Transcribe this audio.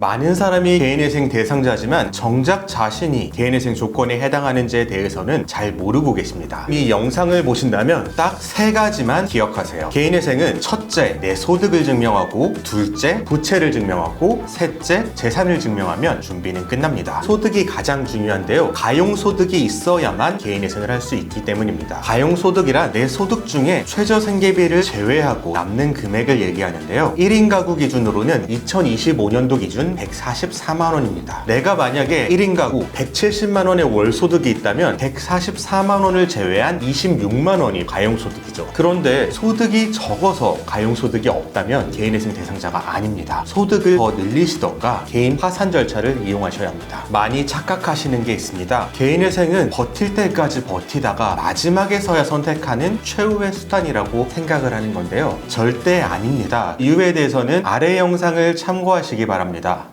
많은 사람이 개인회생 대상자지만 정작 자신이 개인회생 조건에 해당하는지에 대해서는 잘 모르고 계십니다. 이 영상을 보신다면 딱 세 가지만 기억하세요. 개인회생은 첫째, 내 소득을 증명하고 둘째, 부채를 증명하고 셋째, 재산을 증명하면 준비는 끝납니다. 소득이 가장 중요한데요. 가용소득이 있어야만 개인회생을 할 수 있기 때문입니다. 가용소득이란 내 소득 중에 최저생계비를 제외하고 남는 금액을 얘기하는데요. 1인 가구 기준으로는 2025년도 기준 144만 원입니다. 내가 만약에 1인 가구 170만 원의 월 소득이 있다면 144만 원을 제외한 26만 원이 가용 소득이죠. 그런데 소득이 적어서 가용 소득이 없다면 개인회생 대상자가 아닙니다. 소득을 더 늘리시던가 개인 파산 절차를 이용하셔야 합니다. 많이 착각하시는 게 있습니다. 개인회생은 버틸 때까지 버티다가 마지막에서야 선택하는 최후의 수단이라고 생각을 하는 건데요. 절대 아닙니다. 이유에 대해서는 아래 영상을 참고하시기 바랍니다.